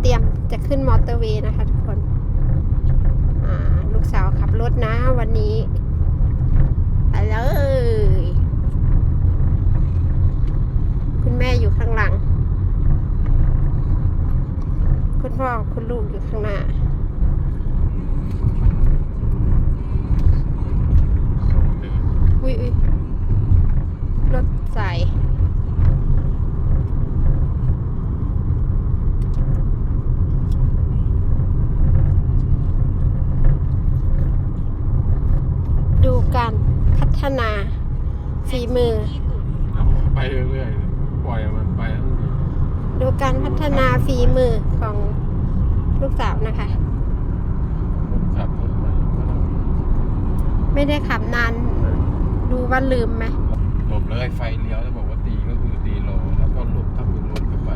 เตรียมจะขึ้นมอเตอร์เวย์นะคะทุกคนลูกสาวขับรถนะวันนี้ไปเลยคุณแม่อยู่ข้างหลัง คุณพ่อคุณลูกอยู่ข้างหน้าอุ้ยรถใส่ดู การพัฒนาฝีมือไปเรื่อยๆปล่อยมันไปทั้งนี้ดูการพัฒนาฝีมือของลูกสาวนะคะคนขับรถไปก็ต้องไม่ได้ขับนาน ดูว่าลืมไหมหลบเลยไฟเลี้ยวแล้วบอกว่าตีก็คือตีโลแล้วก็หลบถ้าเป็นรถก็ไป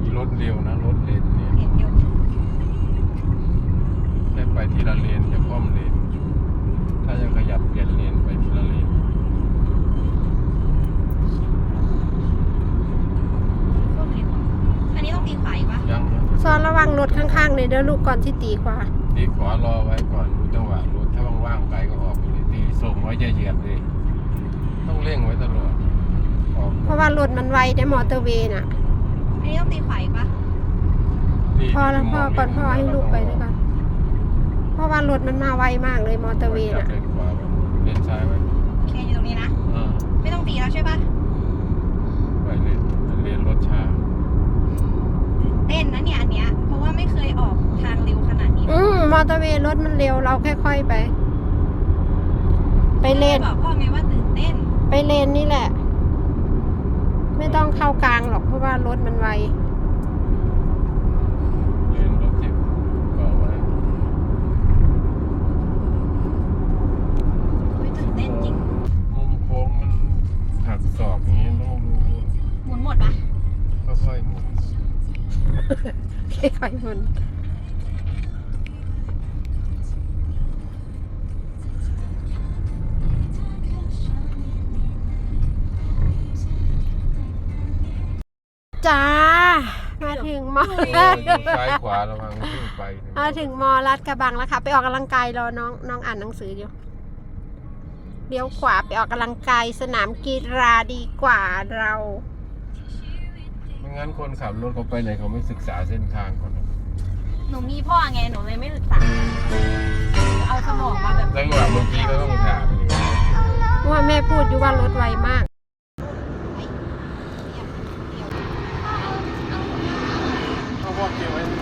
มีรถเร็วนะ รถเลนเนี่ย เห็นอยู่ ได้ไปที ละเลนจะคล่อมเลนถ้าจะขยับเปลี่ยนเลนไปทีละเลนพวกนี้เหรออันนี้ต้องตีขวาอีกปะยังซอนระวังรถข้างๆเลยเด้อลูกก่อนที่ตีขวาตีขวารอไว้ก่อนดูจังหวะรถถ้าว่างๆไปก็ออกไปเลยตีส่งไว้จะเหยียบเลยต้องเร่งไว้ตลอดออกเพราะว่ารถมันไวได้มอเตอร์เวย์น่ะ อันนี้ต้องตีขวาอีกปะตีพอแล้วพ่อมงก่อนพ่อให้ลูกไปด้วยกันเพราะว่าร ถมันมาไวมากเลยมอเตอร์เวย์จับน่ะ เลนขวาไว้เลนซ้ายไว้โอเคอยู่ตรงนี้นะเออไม่ต้องตีแล้วใช่ปะไปเลนเลนรถช้าเต้นนะเนี่ยอันเนี้ย เพราะว่าไม่เคยออกทางเร็วขนาดนี้อืมมอเตอร์เวย์รถมันเร็วเราค่อยๆไป ไปเลน บอกพ่อไงว่าตื่นเต้น ไปเลนนี่แหละ ไม่ต้องเข้ากลางหรอกเพราะว่ารถมันไว เลนรถจิบก่อไว้ เฮ้ยตื่นเต้นจริง มุมโค้งมัน หักศอกอย่างนี้ต้องดูหมุนหมดปะค่อยๆหมุนค่อยๆมันจ้า มาถึงมอเอออยู่ซ้ายขวาระวังขึ้นไปนะมาถึงมอรัดกระบังแล้วค่ะ ไปออกกำลังกายรอน้องน้องอ่านหนังสืออยู่ เลี้ยวขวาไปออกกำลังกายสนามกีฬาดีกว่าเราไม่งั้นคนขับรถเขาไปไหนเขาไม่ศึกษาเส้นทางคนหนูมีพ่อไงหนูเลยไม่ศึกษาเอาสมองมาแบบจังหวะเมื่อกี้ก็ต้องถามว่าแม่พูดอยู่ว่ารถไวมากเขาบอกเกี่ยวไว้